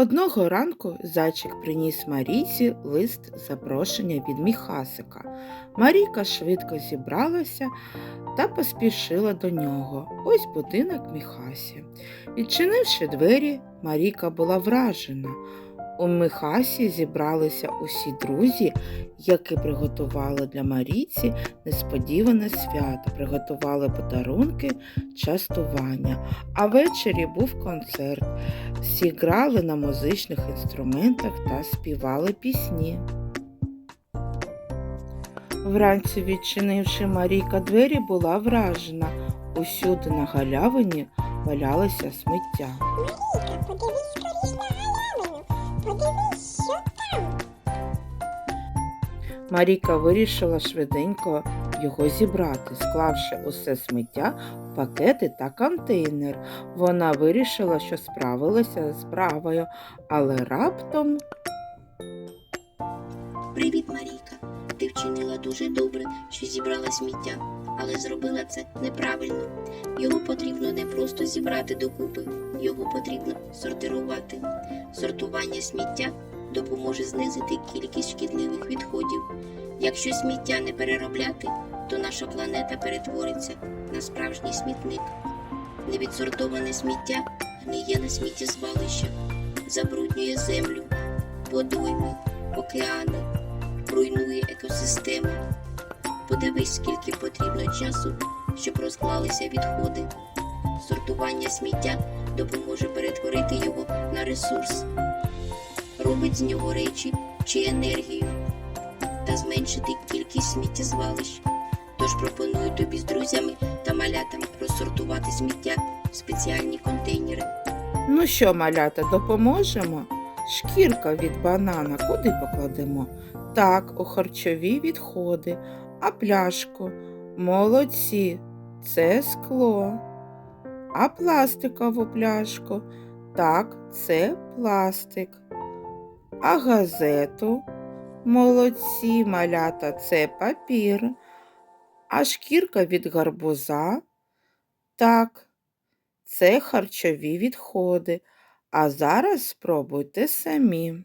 Одного ранку зайчик приніс Марійці лист запрошення від Міхасика. Марійка швидко зібралася та поспішила до нього. Ось будинок Міхасі. Відчинивши двері, Марійка була вражена. У Михасі зібралися усі друзі, які приготували для Марійці несподіване свято, приготували подарунки, частування. А ввечері був концерт. Всі грали на музичних інструментах та співали пісні. Вранці, відчинивши Марійка двері, була вражена. Усюди на галявині валялося сміття. Марійка, подивись скоріш Марійка вирішила швиденько його зібрати, склавши усе сміття в пакети та контейнер. Вона вирішила, що справилася з справою, але раптом Привіт, Марійка. Ти вчинила дуже добре, що зібрала сміття, але зробила це неправильно. Його потрібно не просто зібрати докупи, його потрібно сортирувати. Сортування сміття допоможе знизити кількість шкідливих відходів. Якщо сміття не переробляти, то наша планета перетвориться на справжній смітник. Невідсортоване сміття гниє на сміттєзвалищах, забруднює землю, водойми, океани руйнує екосистеми. Подивись, скільки потрібно часу, щоб розклалися відходи. Сортування сміття допоможе перетворити його на ресурс, робить з нього речі чи енергію та зменшити кількість сміттєзвалищ. Тож пропоную тобі з друзями та малятами розсортувати сміття в спеціальні контейнери. Ну що, малята, допоможемо? Шкірка від банана куди покладемо? Так, у харчові відходи, а пляшку. Молодці, це скло. А пластикову пляшку. Так, це пластик. А газету. Молодці, малята, це папір. А шкірка від гарбуза. Так, це харчові відходи. А зараз спробуйте самі.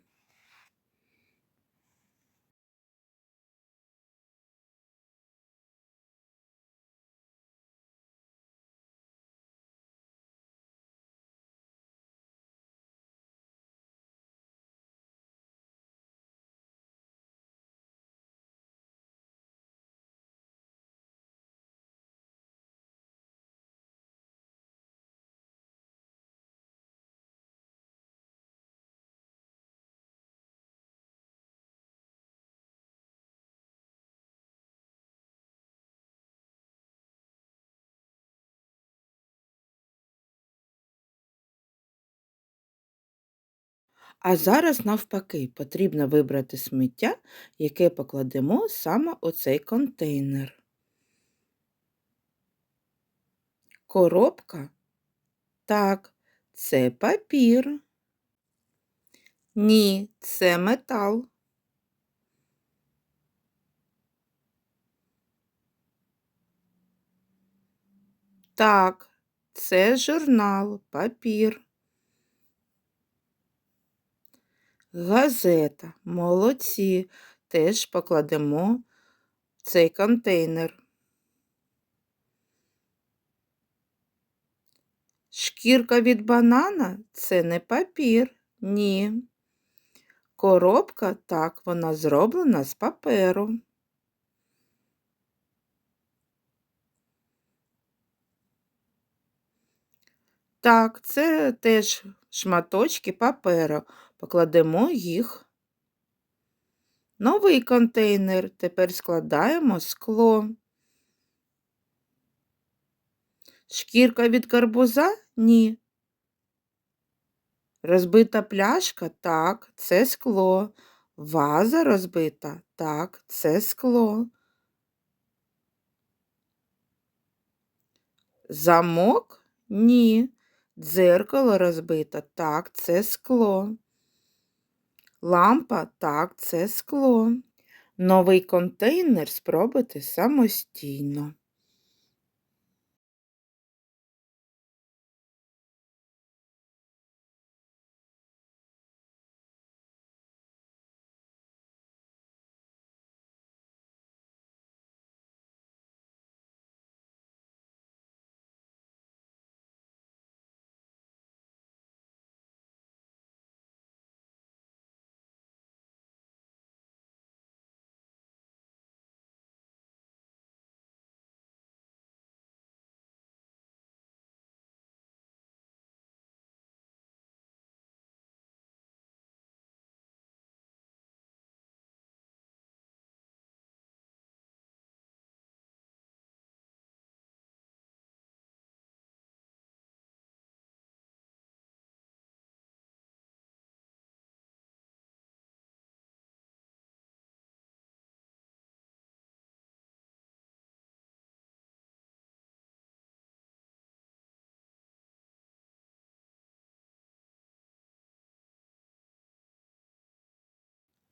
А зараз, навпаки, потрібно вибрати сміття, яке покладемо саме у цей контейнер. Коробка? Так, це папір. Ні, це метал. Так, це журнал, папір. Газета. Молодці. Теж покладемо в цей контейнер. Шкірка від банана це не папір. Ні. Коробка так, вона зроблена з паперу. Так, це теж шматочки паперу. Покладемо їх. Новий контейнер. Тепер складаємо скло. Шкірка від карбуза? Ні. Розбита пляшка? Так, це скло. Ваза розбита? Так, це скло. Замок? Ні. Дзеркало розбите? Так, це скло. Лампа? Так, це скло. Новий контейнер спробуйте самостійно.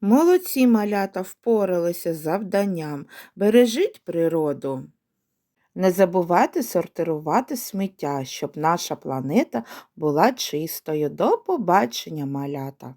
Молодці малята впоралися з завданням. Бережіть природу. Не забувайте сортирувати сміття, щоб наша планета була чистою. До побачення, малята!